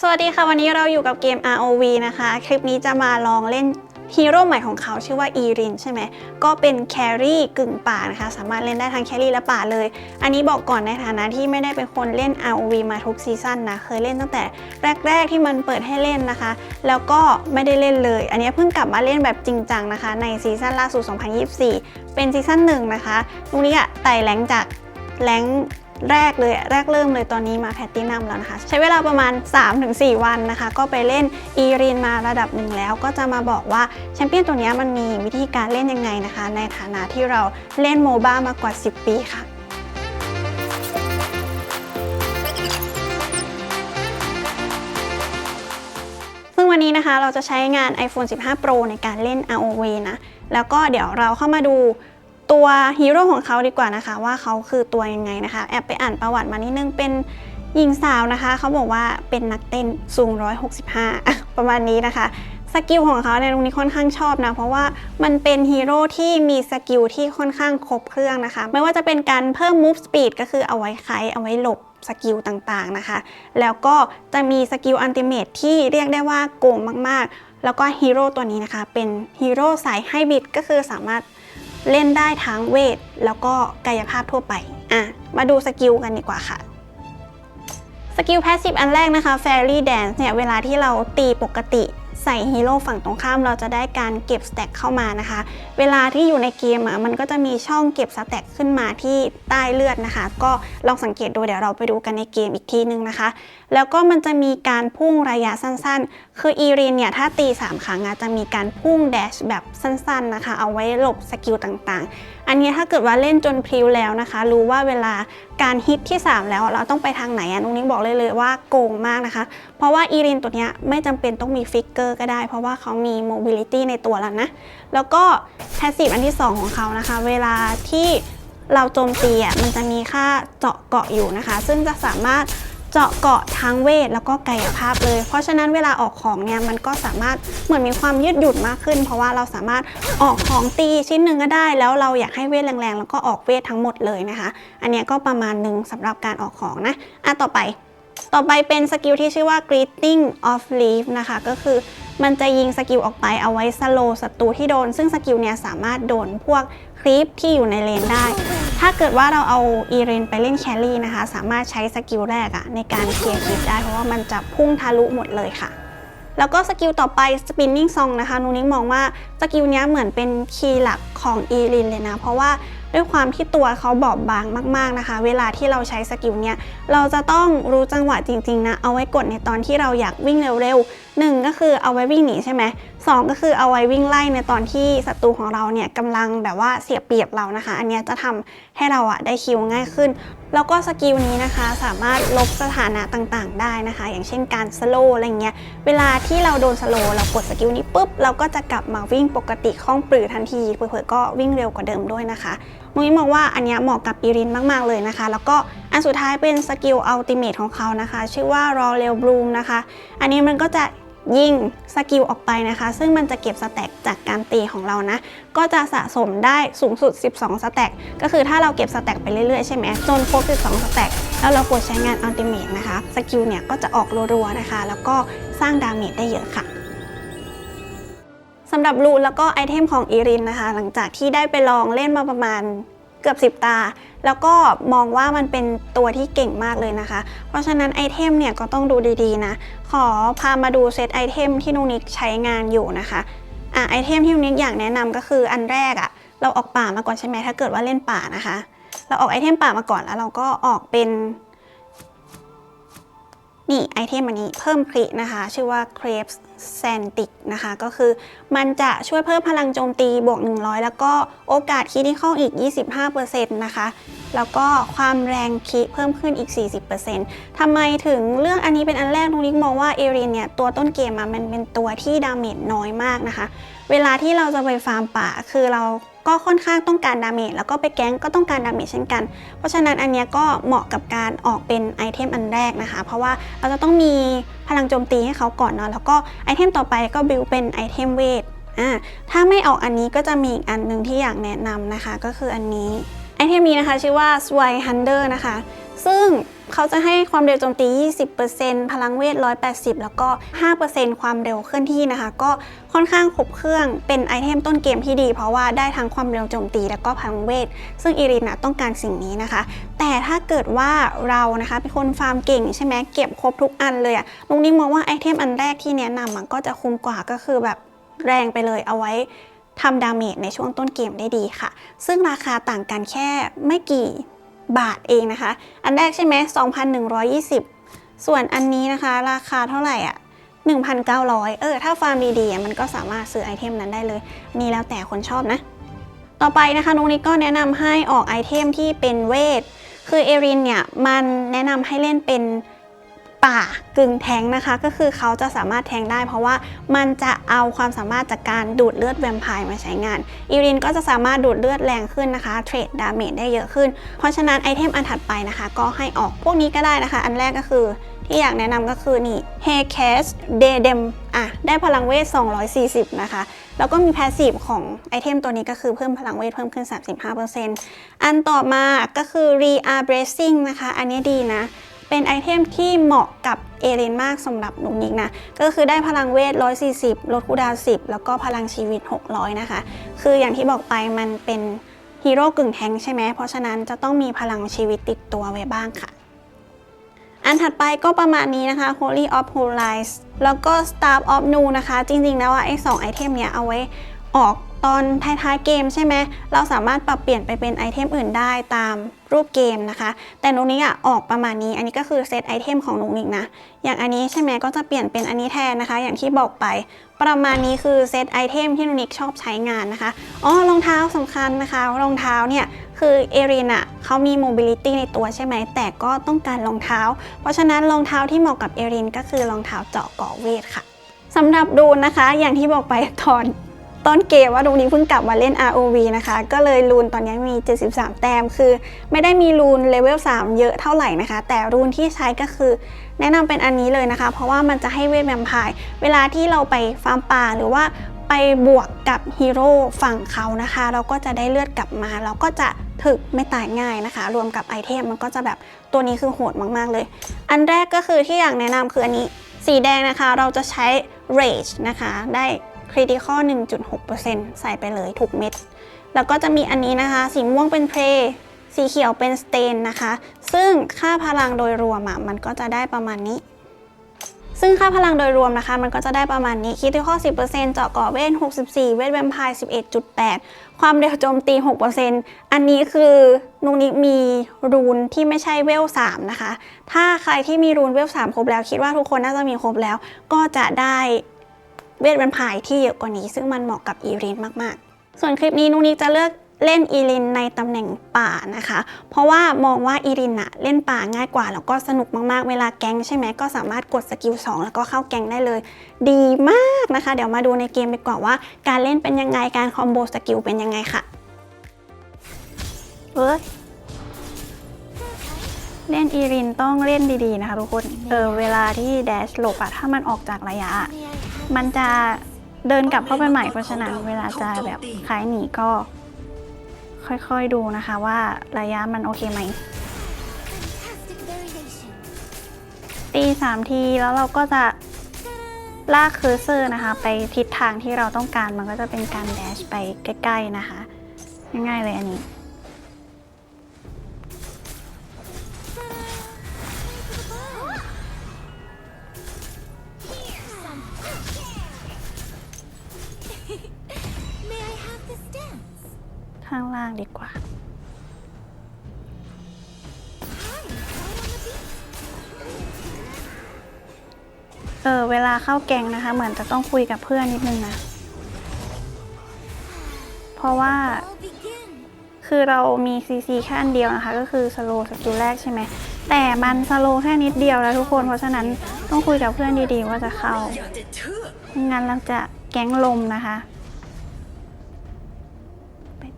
สวัสดีค่ะ วันนี้เราอยู่กับเกม ROV นะคะ คลิปนี้จะมาลองเล่นฮีโร่ใหม่ของเขาชื่อว่าอีรินใช่ไหม ก็เป็นแครี่กึ่งป่านะคะ สามารถเล่นได้ทั้งแครี่และป่าเลย อันนี้บอกก่อนในฐานะที่ไม่ได้เป็นคนเล่น ROV มาทุกซีซั่นนะ เคยเล่นตั้งแต่แรก ๆ ที่มันเปิดให้เล่นนะคะ แล้วก็ไม่ได้เล่นเลย อันนี้เพิ่งกลับมาเล่นแบบจริงจังนะคะ ในซีซั่นล่าสุด 2024 เป็นซีซั่นหนึ่งนะคะตรงนี้อะไต่แรงจากแรง แรกเลยแรกเริ่มเลยตอนนี้มาแพตตินัมแล้วนะคะ ใช้เวลาประมาณ 3-4 วันนะคะ ก็ไปเล่นอีรีนมาระดับหนึ่งแล้ว ก็จะมาบอกว่าแชมเปี้ยนตัวนี้มันมีวิธีการเล่นยังไงนะคะ ในฐานะที่เราเล่นโมบ้ามากว่า 10 ปีค่ะซึ่งวันนี้นะคะเราจะใช้งาน iPhone 15 Pro ในการเล่น ROV นะ แล้วก็เดี๋ยวเราเข้ามาดู ตัวฮีโร่ของเขาดีกว่านะคะ ว่าเขาคือตัวยังไงนะคะ แอบไปอ่านประวัติมานิดนึงเป็นหญิงสาวนะคะ เขาบอกว่าเป็นนักเต้นสูง 165 ประมาณนี้นะคะสกิลของเขาในยตรงนี้ค่อนข้างชอบนะ เพราะว่ามันเป็นฮีโร่ที่มีสกิลที่ค่อนข้างครบเครื่องนะคะ ไม่ว่าจะเป็นการเพิ่ม move speed ก็คือเอาไว้ไคเอาไว้หลบสกิลต่างๆนะคะ แล้วก็จะมีสกิลอันติเมทที่เรียกได้ว่าโกงมากๆ แล้วก็ฮีโร่ตัวนี้นะคะ เป็นฮีโร่สายไฮบริดก็คือสามารถ เล่นได้ทั้งเวท แล้วก็กายภาพทั่วไป อะ มาดูสกิลกันดีกว่าค่ะ สกิลแพสซีฟอันแรกนะคะ Fairy Dance เนี่ย เวลาที่เราตีปกติ ใส่ฮีโร่ฝั่งตรงข้ามเราจะได้การเก็บสแต็กเข้ามานะคะ เวลาที่อยู่ในเกมอะมันก็จะมีช่องเก็บสแต็กขึ้นมาที่ใต้เลือดนะคะ ก็ลองสังเกตดูเดี๋ยวเราไปดูกันในเกมอีกทีนึงนะคะ แล้วก็มันจะมีการพุ่งระยะสั้นๆ คืออีรินเนี่ยถ้าตี 3 ครั้งอะจะมีการพุ่งแดชแบบสั้นๆนะคะ เอาไว้หลบสกิลต่างๆ อันนี้ถ้าเกิดว่าเล่นจนพริ้วแล้วนะคะ รู้ว่าเวลาการฮิตที่ 3 แล้วเราต้องไปทางไหนอะนุ้งนิ้งบอกเลยเลยว่าโกงมากนะคะ เพราะว่าอีรินตัวนี้ไม่จำเป็นต้องมีฟิกเกอร์ก็ได้ เพราะว่าเขามีโมบิลิตี้ในตัวแล้วนะ แล้วก็แพสซีฟอันที่ 2 ของเขานะคะ เวลาที่เราโจมตีอะมันจะมีค่าเจาะเกาะอยู่นะคะ ซึ่งจะสามารถ เจาะเกาะทั้งเวทแล้วก็กายภาพเลย เพราะฉะนั้นเวลาออกของเนี่ยมันก็สามารถเหมือนมีความยืดหยุ่นมากขึ้น เพราะว่าเราสามารถออกของตีชิ้นหนึ่งก็ได้ แล้วเราอยากให้เวทแรงๆ แล้วก็ออกเวททั้งหมดเลยนะคะ อันนี้ก็ประมาณหนึ่งสำหรับการออกของนะอะต่อไป ต่อไปเป็นสกิลที่ชื่อว่า greeting of leaf นะคะก็คือมันจะยิงสกิลออกไปเอาไว้สโลศัตรูที่โดน ซึ่งสกิลเนี้ยสามารถโดนพวกครีปที่อยู่ในเลนได้ ถ้าเกิดว่าเราเอาอีเรนไปเล่นแครี่นะคะ สามารถใช้สกิลแรกอะในการเคลียร์คลิปได้เพราะว่ามันจะพุ่งทะลุหมดเลยค่ะ แล้วก็สกิลต่อไป spinning song นะคะนุนิงมองว่าสกิลนี้เหมือนเป็นคีย์หลักของอีรินเลยนะ เพราะว่าด้วยความที่ตัวเขาบอบบางมาก ๆนะคะ เวลาที่เราใช้สกิลเนี้ยเราจะต้องรู้จังหวะจริง ๆ นะ เอาไว้กดในตอนที่เราอยากวิ่งเร็วๆ หนึ่งก็คือเอาไว้วิ่งหนีใช่ไหมสองก็คือเอาไว้วิ่งไล่ในตอนที่ศัตรูของเราเนี่ยกำลังแบบว่าเสียเปรียบเรานะคะ อันนี้จะทำให้เราอะได้คิวง่ายขึ้น แล้วก็สกิลนี้นะคะสามารถลบสถานะต่างๆ ได้นะคะ อย่างเช่นการสโลอะไรเงี้ยเวลาที่เราโดนสโลเรากดสกิลนี้ปุ๊บเราก็จะกลับมาวิ่งปกติคล่องปรือทันทีเผื่อๆก็วิ่งเร็วกว่าเดิมด้วยนะคะมุ้ยมองว่าอันนี้เหมาะกับอีรินมากๆเลยนะคะ แล้วก็อันสุดท้ายเป็นสกิลอัลติเมทของเขานะคะ ชื่อว่ารอเรลบลูมนะคะ อันนี้มันก็จะ ยิงสกิลออกไปนะคะ ซึ่งมันจะเก็บสแต็กจากการตีของเรานะ ก็จะสะสมได้สูงสุด 12 สแต็กก็คือถ้าเราเก็บสแต็กไปเรื่อยๆ ใช่ไหมจนครบ 12 สแต็กแล้วเรากดใช้งานอัลติเมทนะคะสกิลเนี่ยก็จะออกรัวๆนะคะ แล้วก็สร้างดาเมจได้เยอะค่ะสำหรับรูแล้วก็ไอเทมของอีรินนะคะ หลังจากที่ได้ไปลองเล่นมาประมาณเกือบ 10 ตา แล้วก็มองว่ามันเป็นตัวที่เก่งมากเลยนะคะ เพราะฉะนั้นไอเทมเนี่ยก็ต้องดูดีๆนะ ขอพามาดูเซตไอเทมที่นุนิกใช้งานอยู่นะคะอะไอเทมที่นุนิกอยากแนะนำก็คืออันแรกอะเราออกป่ามาก่อนใช่ไหมถ้าเกิดว่าเล่นป่านะคะ เราออกไอเทมป่ามาก่อนแล้วเราก็ออกเป็นนี่ไอเทมอันนี้เพิ่มครินะคะ ชื่อว่า c r e p s s a n t i c นะคะ ก็คือมันจะช่วยเพิ่มพลังโจมตีบวก 100 แล้วก็โอกาสคิดที่เข้าอีก 25%นะคะ แล้วก็ความแรงคิเพิ่มขึ้นอีก 40%ทำไมถึงเรื่องอันนี้เป็นอันแรกนุนิกมองว่าเอรินเนี่ยตัวต้นเกมมันเป็นตัวที่ดาเมจน้อยมากนะคะ เวลาที่เราจะไปฟาร์มป่าคือเราก็ค่อนข้างต้องการดาเมจแล้วก็ไปแก๊งก็ต้องการดาเมจเช่นกัน เพราะฉะนั้นอันนี้ก็เหมาะกับการออกเป็นไอเทมอันแรกนะคะ เพราะว่าเราจะต้องมีพลังโจมตีให้เขาก่อนเนาะแล้วก็ไอเทมต่อไปก็บิวเป็นไอเทมเวทอ่าถ้าไม่ออกอันนี้ก็จะมีอีกอันหนึ่งที่อยากแนะนำนะคะ ก็คืออันนี้ ไอเทมนี้นะคะชื่อว่า Swine Hunter นะคะ ซึ่งเขาจะให้ความเร็วโจมตี 20%พลังเวท 180 แล้วก็ 5%ความเร็วเคลื่อนที่นะคะ ก็ค่อนข้างครบเครื่องเป็นไอเทมต้นเกมที่ดี เพราะว่าได้ทั้งความเร็วโจมตี แล้วก็พลังเวท ซึ่งอีรินนะต้องการสิ่งนี้นะคะ แต่ถ้าเกิดว่าเรานะคะเป็นคนฟาร์มเก่งใช่ไหมเก็บครบทุกอันเลยอะลุงนิ่มองว่าไอเทมอันแรกที่แนะนำอะก็จะคุ้มกว่าก็คือแบบแรงไปเลยเอาไว้ ทำดาเมจในช่วงต้นเกมได้ดีค่ะ ซึ่งราคาต่างกันแค่ไม่กี่บาทเองนะคะ อันแรกใช่ไหม2,120 ส่วนอันนี้นะคะ ราคาเท่าไหร่อะ1,900 เออ ถ้าฟาร์มดีๆอะมันก็สามารถซื้อไอเทมนั้นได้เลย นี่แล้วแต่คนชอบนะ ต่อไปนะคะนุกนิกก็แนะนำให้ออกไอเทมที่เป็นเวท คือเอรินเนี่ย มันแนะนำให้เล่นเป็น ป่ากึ่งแทงนะคะ ก็คือเขาจะสามารถแทงได้ เพราะว่ามันจะเอาความสามารถจากการดูดเลือดแวมไพร์มาใช้งานอีรินก็จะสามารถดูดเลือดแรงขึ้นนะคะเทรดดาเมจได้เยอะขึ้น เพราะฉะนั้นไอเทมอันถัดไปนะคะ ก็ให้ออกพวกนี้ก็ได้นะคะ อันแรกก็คือที่อยากแนะนำก็คือนี่ h a y c a s d e d e m อะ ได้พลังเวท 240 นะคะ แล้วก็มีแพสซีฟของไอเทมตัวนี้ก็คือเพิ่มพลังเวทเพิ่มขึ้น 35%อันต่อมาก็คือ re a bracing นะคะ อันนี้ดีนะ เป็นไอเทมที่เหมาะกับเอเรนมากสำหรับหนุ่มนิกนะ ก็คือได้พลังเวท 140 ลดคูดาว 10 แล้วก็พลังชีวิต 600 นะคะ คืออย่างที่บอกไปมันเป็นฮีโร่กึ่งแทงใช่ไหม เพราะฉะนั้นจะต้องมีพลังชีวิตติดตัวไว้บ้างค่ะ อันถัดไปก็ประมาณนี้นะคะ Holy of Holies แล้วก็ Star of Nu นะคะ จริงๆแล้วอะไอ้สองไอเทมเนี้ยเอาไว้ออก ตอนท้ายๆเกมใช่ไหมเราสามารถปรับเปลี่ยนไปเป็นไอเทมอื่นได้ตามรูปเกมนะคะ แต่นุกนิกอะออกประมาณนี้ อันนี้ก็คือเซตไอเทมของนุกนิกนะ อย่างอันนี้ใช่ไหมก็จะเปลี่ยนเป็นอันนี้แทนนะคะ อย่างที่บอกไป ประมาณนี้คือเซตไอเทมที่นุกนิกชอบใช้งานนะคะอ๋อรองเท้าสำคัญนะคะรองเท้าเนี่ยคือเอรินอะเขามี mobility ในตัวใช่ไหมแต่ก็ต้องการรองเท้า เพราะฉะนั้นรองเท้าที่เหมาะกับเอรินก็คือรองเท้าเจาะเกาะเวทค่ะสำหรับดูนนะคะอย่างที่บอกไปตอน ต้นเกมว่าดูนี้เพิ่งกลับมาเล่น ROV นะคะ ก็เลยรูนตอนนี้มี 73 แต้ม คือ ไม่ได้มีรูนเลเวล 3 เยอะเท่าไหร่นะคะ แต่รูนที่ใช้ก็คือ แนะนำเป็นอันนี้เลยนะคะ เพราะว่ามันจะให้เวทแวมไพร์เวลาที่เราไปฟาร์มป่าหรือว่าไปบวกกับฮีโร่ฝั่งเขานะคะ เราก็จะได้เลือดกลับมาเราก็จะถึกไม่ตายง่ายนะคะ รวมกับไอเทมมันก็จะแบบตัวนี้คือโหดมากๆเลย อันแรกก็คือที่อยากแนะนำคืออันนี้สีแดงนะคะ เราจะใช้ Rage นะคะ ได้ Critical 1.6%ใส่ไปเลยถูกเม็ด แล้วก็จะมีอันนี้นะคะ สีม่วงเป็น Prey สีเขียวเป็น Stain นะคะ ซึ่งค่าพลังโดยรวมอะมันก็จะได้ประมาณนี้ซึ่งค่าพลังโดยรวมนะคะ มันก็จะได้ประมาณนี้คิดที่ข้อ 10%เจาะเกาะเวท 64 เวทแวมไพร์ 11.8 ความเร็วโจมตี 6%อันนี้คือนุกนิมีรูนที่ไม่ใช่เวล 3 นะคะ ถ้าใครที่มีรูนเวล 3 ครบแล้ว คิดว่าทุกคนน่าจะมีครบแล้ว ก็จะได้ เวทแวมไพร์ที่เยอะกว่านี้ ซึ่งมันเหมาะกับอีรินมากๆ ส่วนคลิปนี้นุกนิกจะเลือกเล่นอีรินในตำแหน่งป่านะคะ เพราะว่ามองว่าอีรินอะเล่นป่าง่ายกว่า แล้วก็สนุกมากๆ เวลาแก๊งใช่ไหมก็สามารถกดสกิล2แล้วก็เข้าแก๊งได้เลย ดีมากนะคะ เดี๋ยวมาดูในเกมดีกว่าว่า การเล่นเป็นยังไงการคอมโบสกิลเป็นยังไงค่ะเอ้ยเล่นอีรินต้องเล่นดีๆนะคะทุกคน เออเวลาที่แดชหลบอะถ้ามันออกจากระยะอะ มันจะเดินกลับเข้าไปใหม่เพราะฉะนั้นเวลาจะแบบคล้ายหนีก็ ค่อยๆดูนะคะว่าระยะมันโอเคไหมตีสามทีแล้วเราก็จะลากเคอร์เซอร์นะคะ ไปทิศทางที่เราต้องการมันก็จะเป็นการแดชไปใกล้ ๆนะคะ ง่ายๆเลยอันนี้ ข้างล่างดีกว่า เออ เวลาเข้าแกงนะคะ เหมือนจะต้องคุยกับเพื่อนนิดนึงนะ เพราะว่า คือเรามี CC แค่อันเดียวนะคะ ก็คือสโลสกิลแรกใช่ไหม แต่มันสโลแค่นิดเดียวแล้วทุกคน เพราะฉะนั้นต้องคุยกับเพื่อนดีๆว่าจะเข้าไม่งั้นเราจะแก๊งลมนะคะ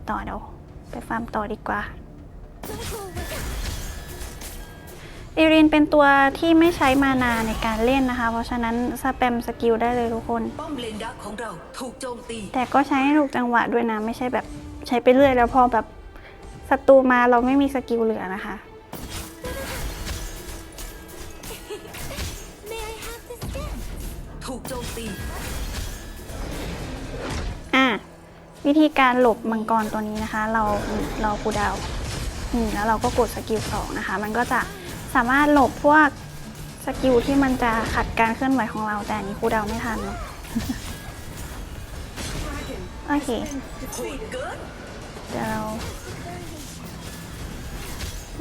ต่อเดี๋ยวไปฟาร์มต่อดีกว่าอีรินเป็นตัวที่ไม่ใช้มานาในการเล่นนะคะ เพราะฉะนั้นสแปมสกิลได้เลยทุกคน แต่ก็ใช้ให้ถูกจังหวะด้วยนะ ไม่ใช่แบบใช้ไปเรื่อยแล้วพอแบบศัตรูมาเราไม่มีสกิลเหลือนะคะถูกโจมตีอะ วิธีการหลบมังกรตัวนี้นะคะ เราเราคูดาวน์อืมแล้วเราก็กดสกิลสองนะคะ มันก็จะสามารถหลบพวกสกิลที่มันจะขัดการเคลื่อนไหวของเรา แต่อันนี้คูดาวไม่ทันเนอะโอเคเกินเดี๋ยวเรา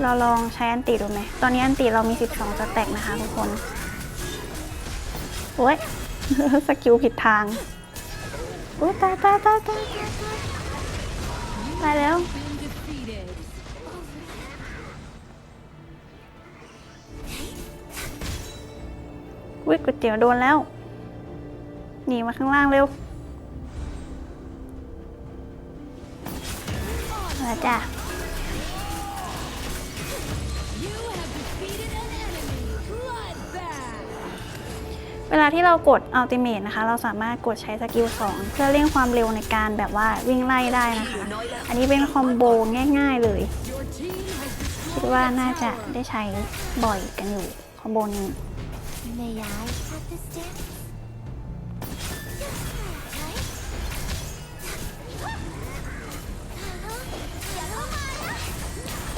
เราลองใช้อันติดูไหม ตอนนี้อันติเรามี 12 สแต็กนะคะทุกคน โอ้ย สกิลผิดทาง โอ้ตายตายตายตายตายแล้วอุ้ยก๋วยเตี๋ยวโดนแล้ว หนีมาข้างล่างเร็วมาจ้ะ เวลาที่เรากดอัลติเม e นะคะ เราสามารถกดใช้สกิล 2 เพื่อเร่งความเร็วในการแบบว่าวิ่งไล่ได้นะคะ อันนี้เป็นคอมโบง่าย ๆเลย Your team has คิดว่าน่าจะได้ใช้บ่อยกันอยู่คอมโบนี้ May I have this dance?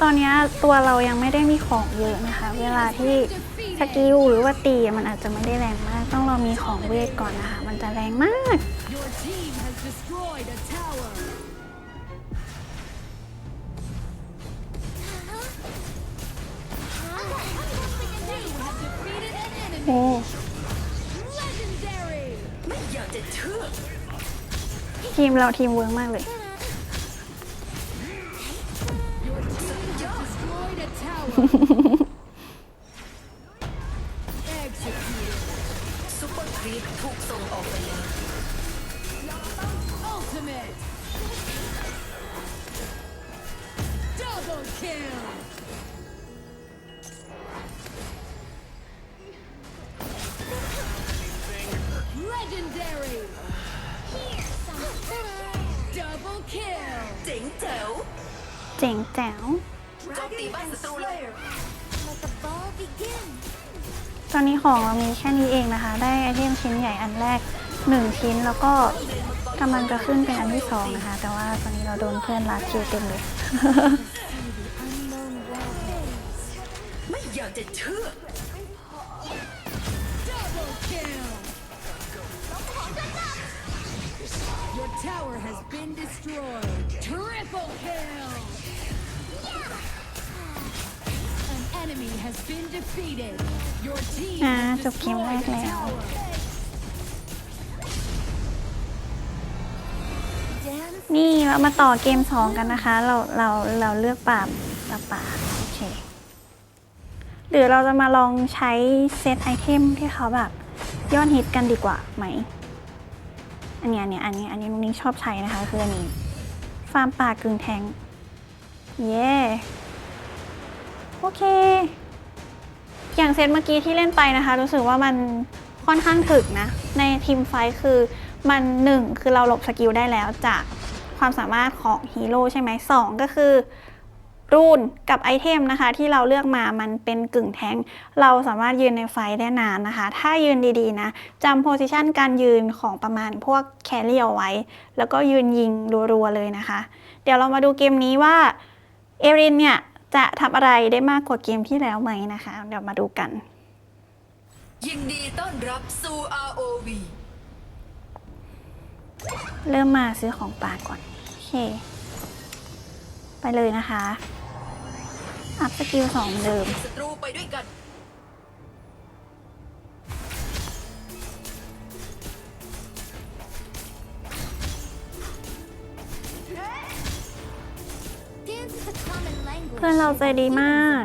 ตอนนี้ตัวเรายังไม่ได้มีของเยอะนะคะ เวลาที่ สกิลหรือว่าตีมันอาจจะไม่ได้แรงมาก ต้องเรามีของเวทก่อนนะคะ มันจะแรงมาก Your team has destroyed a tower. You have defeated an โอ้ enemy. Legendary. ไม่อยากจะเชื่อทีมเราทีมเวิร์กมากเลย ตอนนี้ของเรามีแค่นี้เองนะคะ ได้ไอเทมชิ้นใหญ่อันแรก 1 ชิ้นแล้วก็กำลังจะขึ้นเป็นอันที่2นะคะ แต่ว่าตอนนี้เราโดนเพื่อนลาคิวเต็มเลย ไม่อยากจะเชื่อ Double kill. Your tower has been destroyed. Triple kill. Enemy has been defeated. Your team อ่า has จบเกมแร destroyed ก a แล้ว tower. นี่เรามาต่อเกม2กันนะคะ เราเราเราเลือกป่าป่าป่าโอเคหรือเราจะมาลองใช้เซตไอเทมที่เขาแบบยอดฮิตกันดีกว่าไหม อันเนี้ยอันเนี้ยอันนี้อันนี้นุ้งนิ้งชอบใช้นะคะ คืออันนี้ ฟาร์มป่ากึ่งแทง เย้ โอเค อย่างเซตเมื่อกี้ที่เล่นไปนะคะ รู้สึกว่ามันค่อนข้างถึกนะ ในทีมไฟท์คือมันหนึ่งคือเราหลบสกิลได้แล้วจากความสามารถของฮีโร่ใช่ไหมสองก็คือรูนกับไอเทมนะคะ ที่เราเลือกมามันเป็นกึ่งแทงเราสามารถยืนในไฟท์ได้นานนะคะ ถ้ายืนดีๆนะจำโพซิชันการยืนของประมาณพวกแครี่เอาไว้ แล้วก็ยืนยิงรัวๆเลยนะคะ เดี๋ยวเรามาดูเกมนี้ว่า เอรินเนี่ย จะทำอะไรได้มากกว่าเกมที่แล้วไหมนะคะ เดี๋ยวมาดูกัน ยินดีต้อนรับสู่ ROV เริ่มมาซื้อของป่าก่อน โอเค ไปเลยนะคะ อัพสกิลสองเหมือนเดิม ศัตรูไปด้วยกัน อนเราใจดีมาก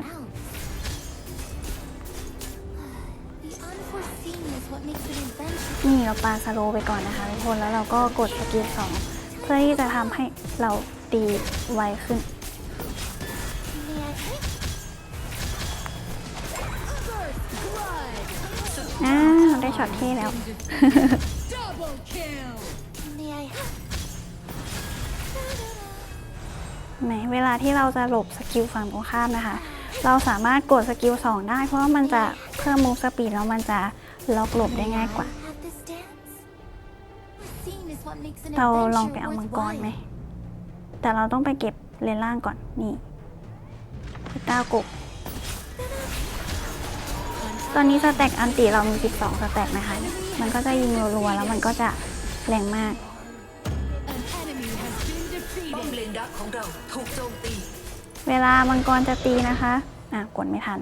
นี่เราปาสโลไปก่อนนะคะทุกคน แล้วเราก็กดสกิลสองเพื่อที่จะทำให้เราตีไวขึ้นอ่าเราได้ช็อตที่แล้ว ไหมเวลาที่เราจะหลบสกิลฝั่งตรงข้ามนะคะ เราสามารถกดสกิล2ได้ เพราะว่ามันจะเพิ่มมูฟสปีดแล้วมันจะล็อกหลบได้ง่ายกว่า เราลองไปเอามังกรไหม แต่เราต้องไปเก็บเลนล่างก่อนนี่ก้ากบตอนนี้สแต็กอันติเรามี 12 สแต็กนะคะ มันก็จะยิงรัวๆแล้วมันก็จะแรงมาก ป้อม defeated. เลนดักของเราถูกโจมตี เวลามังกรจะตีนะคะ อะ กดไม่ทัน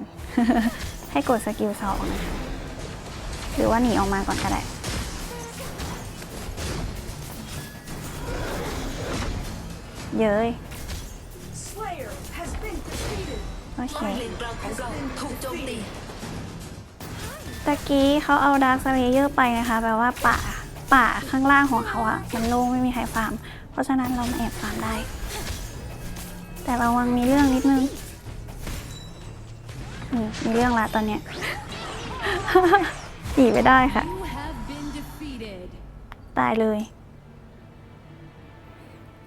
ให้กดสกิลสองนะคะหรือว่าหนีออกมาก่อนก็ได้เย้ยโอเคป้อมเลนกลางของเราถูกโจมตีตะกี้เขาเอาดาร์คสเลเยอร์ไปนะคะ แปลว่าป่าป่าข้างล่างของเขาอะมันโล่งไม่มีใครฟาร์ม เพราะฉะนั้นเรามาแอบฟาร์มได้ แต่ระวังมีเรื่องนิดนึงมีเรื่องละตอนเนี้ยหนีไม่ได้ค่ะ ตายเลย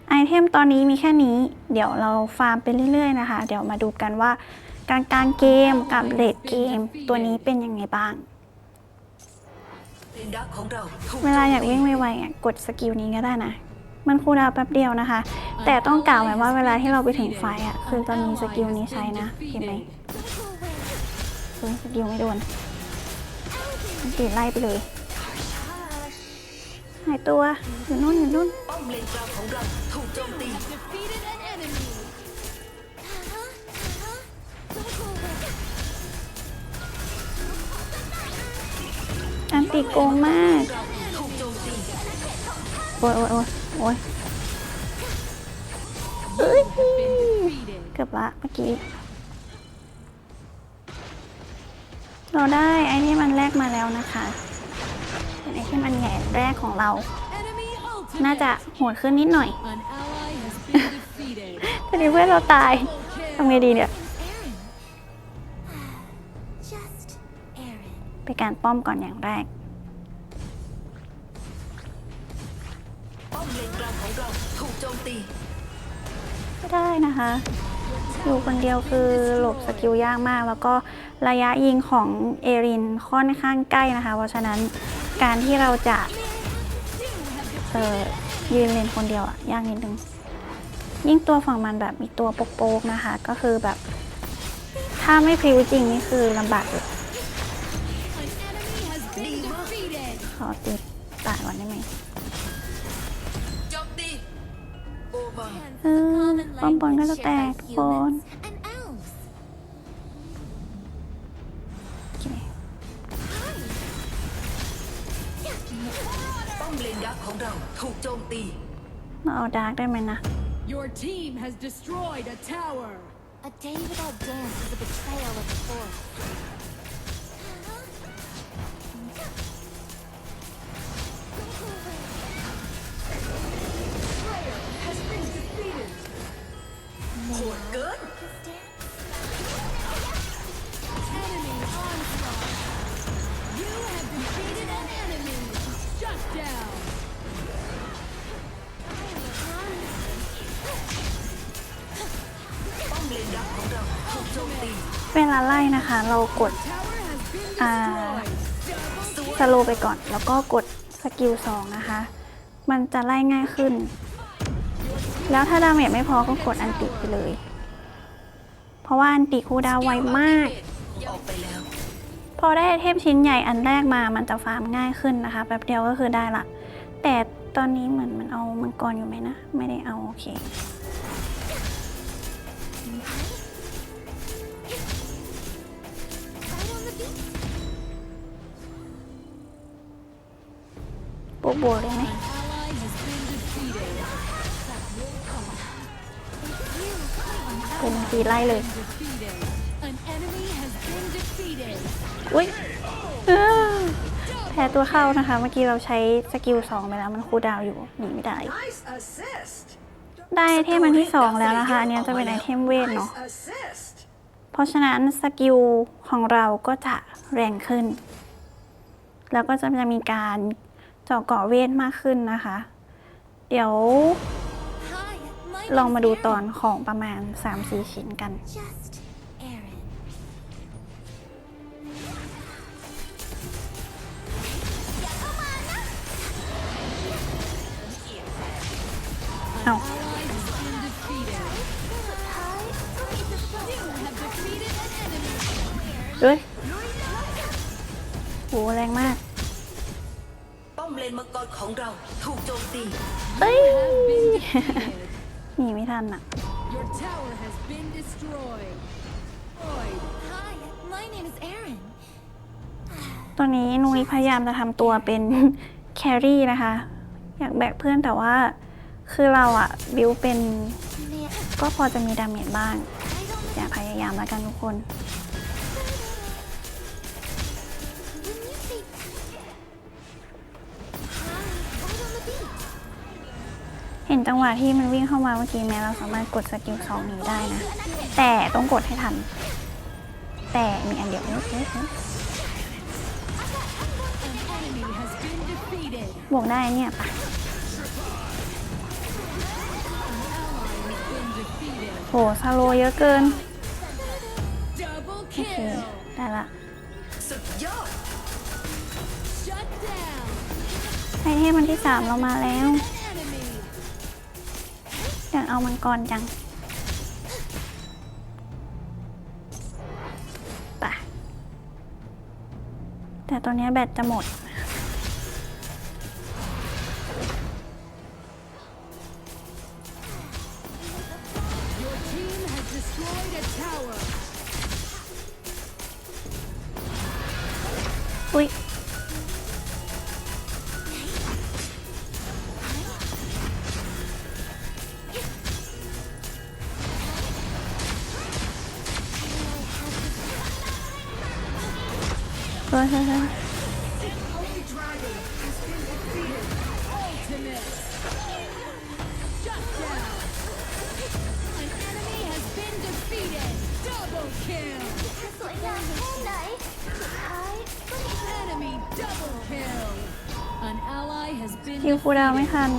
ไอเทมตอนนี้มีแค่นี้ เดี๋ยวเราฟาร์มไปเรื่อยๆนะคะ เดี๋ยวมาดูกันว่า กางกลางเกมกับเลดเกมตัวนี้เป็นยังไงบ้างเลนดักของเราถูกเวลาอยากวิ่งไวๆอะกดสกิลนี้ก็ได้นะ มันคูลดาวน์แป๊บเดียวนะคะ แต่ต้องกล่าวไว้ว่าเวลาที่เราไปถึงไฟอะคือตอนนี้สกิลนี้ใช้นะเห็นไหมเฮ้ยสกิลไม่โดนมันตีไล่ไปเลยหายตัวอยู่นู่นอยู่นู่นป้อมเลนกลางของเราถูกโจมตี Defeated an enemy. อันติโกงมากเราถูกโจมตีโอ้ยโอ้ยโอ้ย โอ้ยเอ้ย Defeated. เกือบละเมื่อกี้ เราได้ไอ้ที่มันแรกมาแล้วนะคะเป็นไอ้ที่มันแหง่แรกของเรา Enemy น่า ultimate. จะโหดขึ้นนิดหน่อย An ally has been defeated. แต่นี้เพื่อนเราตาย Double ทำไง kill. ดีเนี่ย Aaron. Just Aaron. ไปการป้อมก่อนอย่างแรก ไม่ได้นะคะ อยู่คนเดียวคือหลบสกิลยากมาก แล้วก็ระยะยิงของเอรินค่อนข้างใกล้นะคะ เพราะฉะนั้นการที่เราจะเออยืนเลนคนเดียวอะยากนิดนึงยิ่งตัวฝั่งมันแบบมีตัวโป๊กๆนะคะ ก็คือแบบ ถ้าไม่พริ้วจริงนี่คือลำบากเลยขอติดตายก่อนได้ไหม เออป้อมบนก็จะแตกทุกคน And elves. โอเค ป้อมเลนดักของเราถูกโจมตี มาเอาดาร์กได้ไหมนะ Your team has destroyed a tower. A day without dance is a betrayal of the forest. ลาไล่นะคะ เรากดสโลไปก่อน แล้วก็กดสกิลสองนะคะ มันจะไล่ง่ายขึ้น แล้วถ้าดาเมจไม่พอก็กดอันติไปเลย เพราะว่าอันติคูดาวไวมาก พอได้เทมชิ้นใหญ่อันแรกมา มันจะฟาร์มง่ายขึ้นนะคะ แป๊บเดียวก็คือได้ละ แต่ตอนนี้เหมือนมันเอามังกรอยู่ไหมนะ ไม่ได้เอาโอเค บวกบวเลยไหมเป็นตีไล่เลย อุ้ยแพ้ตัวเข้านะคะ เมื่อกี้เราใช้สกิลสองไปแล้ว มันคูดาวอยู่ หนีไม่ได้ ได้ไอเทมอันที่สองแล้วนะคะ อันนี้จะเป็นไอเทมเวทเนาะ เพราะฉะนั้นสกิลของเราก็จะแรงขึ้น แล้วก็จะมีการ เจาะเกาะเวทมากขึ้นนะคะ เดี๋ยว Hi, my ลองมาดู name's ตอน Aaron. ของประมาณ 3-4 ชิ้นกัน Just Aaron. เอ้า Ally has been defeated. You have defeated an enemy. เฮ้ยโหแรงมากป้อมเลนมัง กรของเราถูกโจมตีเฮ้ย Have been defeated. หนีไม่ทันอะ Your tower has been destroyed. Destroyed. Hi, my name is Aaron. ตอนนี้นุ้ยพยายามจะทำตัวเป็น แครี่นะคะ อยากแบกเพื่อนแต่ว่า คือเราอะบิวเป็น May I, ก็พอจะมีดาเมจบ้าง I don't อย่าพยายามแล้วกันทุกคน When เห็นจังหวะที่มันวิ่งเข้ามาเมื่อกี้แม้เราสามารถกดสกิลสองหนีได้นะ แต่ต้องกดให้ทัน แต่มีอันเดียวเอ๊ะเอ๊ะเอ๊ะ An enemy has been defeated. บวกได้เนี่ยปะโหซาโลเยอะเกิน โอเค ได้ละไอเทมมันที่สามเรามาแล้ว อยากเอามังกรจังไปะแต่ตอนนี้แบตจะหมด Your team has destroyed a tower. คิวคู่ดาวไม่ทัน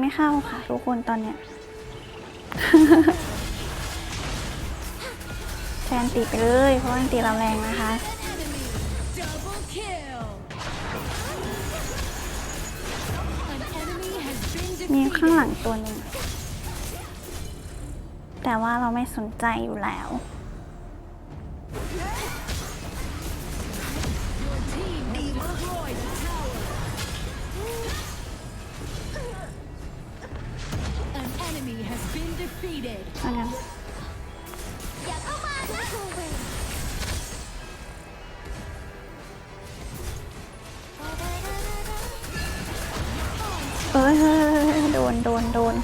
ไม่เข้าค่ะ ทุกคนตอนเนี้ยแทนตีไปเลย เพราะว่าตีเราแรงนะคะ An enemy double kill. An enemy has been มีข้างหลัง defeated. ตัวหนึ่งแต่ว่าเราไม่สนใจอยู่แล้ว เอ้ยโดนโดนโดน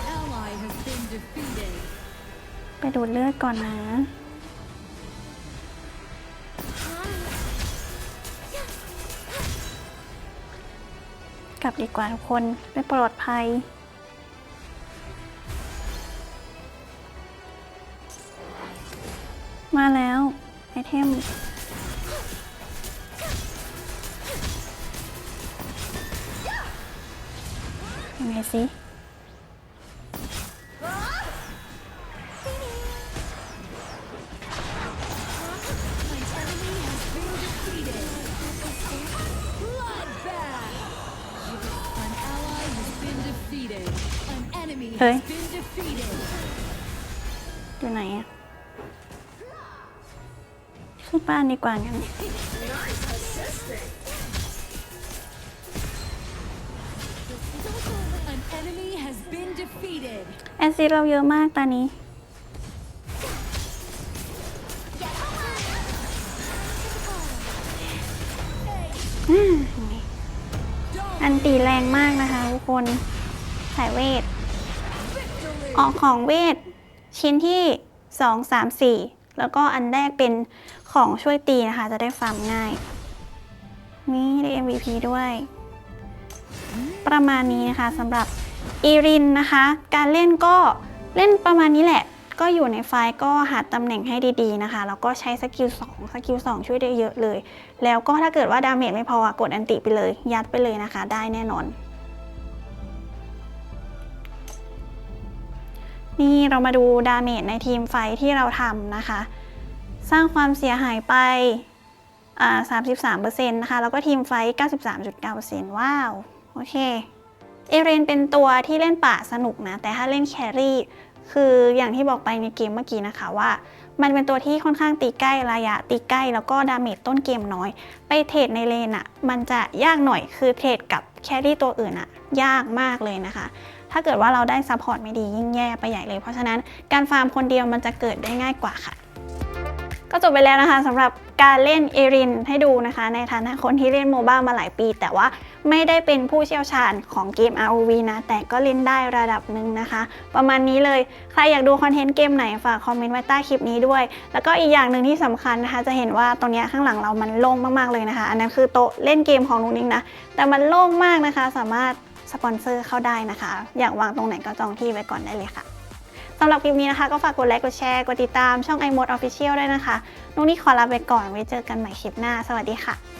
ไปดูดเลือดก่อนนะกลับดีกว่าทุกคนไม่ปลอดภัย An enemy Hey. has been defeated. อยู่ไหนอะขึ้นบ้านดีกว่างั้น An enemy has been defeated. แอซซิดเราเยอะมากตอนนี้อันตีแรงมากนะคะทุกคนสายเวท ออกของเวทชิ้นที่2 3 4แล้วก็อันแรกเป็นของช่วยตีนะคะ จะได้ฟาร์มง่าย นี่ได้ MVP ด้วย ประมาณนี้นะคะสำหรับอีรินนะคะ การเล่นก็เล่นประมาณนี้แหละ ก็อยู่ในไฟล์ก็หาตำแหน่งให้ดีๆนะคะ แล้วก็ใช้สกิล2สกิล2ช่วยได้เยอะเลย แล้วก็ถ้าเกิดว่าดาเมจไม่พอกดอันติไปเลย ยัดไปเลยนะคะ ได้แน่นอน นี่เรามาดูดาเมจในทีมไฟที่เราทำนะคะ สร้างความเสียหายไปอ่า33%นะคะ แล้วก็ทีมไฟท์93.9%ว้าว โอเค เอเรนเป็นตัวที่เล่นป่าสนุกนะ แต่ถ้าเล่นแครี่ คืออย่างที่บอกไปในเกมเมื่อกี้นะคะว่า มันเป็นตัวที่ค่อนข้างตีใกล้ระยะตีใกล้ แล้วก็ดาเมจต้นเกมน้อย ไปเทรดในเลนอะ่ะ มันจะยากหน่อยคือเทรดกับแครี่ตัวอื่นอะ่ะ ยากมากเลยนะคะ ถ้าเกิดว่าเราได้ซัพพอร์ตไม่ดียิ่งแย่ไปใหญ่เลย เพราะฉะนั้นการฟาร์มคนเดียวมันจะเกิดได้ง่ายกว่าค่ะ ก็จบไปแล้วนะคะสำหรับการเล่นเอรินให้ดูนะคะ ในฐานะคนที่เล่นโมบ้ามาหลายปี แต่ว่าไม่ได้เป็นผู้เชี่ยวชาญของเกม ROV นะ แต่ก็เล่นได้ระดับหนึ่งนะคะ ประมาณนี้เลย ใครอยากดูคอนเทนต์เกมไหน ฝากคอมเมนต์ไว้ใต้คลิปนี้ด้วย แล้วก็อีกอย่างหนึ่งที่สำคัญนะคะ จะเห็นว่าตรงนี้ข้างหลังเรามันโล่งมากๆเลยนะคะ อันนั้นคือโต๊ะเล่นเกมของนุ้งนิ้งนะ แต่มันโล่งมากนะคะ สามารถ สปอนเซอร์เข้าได้นะคะ อยากวางตรงไหนก็จองที่ไว้ก่อนได้เลยค่ะสำหรับคลิปนี้นะคะ ก็ฝากกดไลค์กดแชร์กดติดตามช่อง iMode Official ด้วยนะคะนุ้งนี่ขอลาไปก่อนไว้เจอกันใหม่คลิปหน้า สวัสดีค่ะ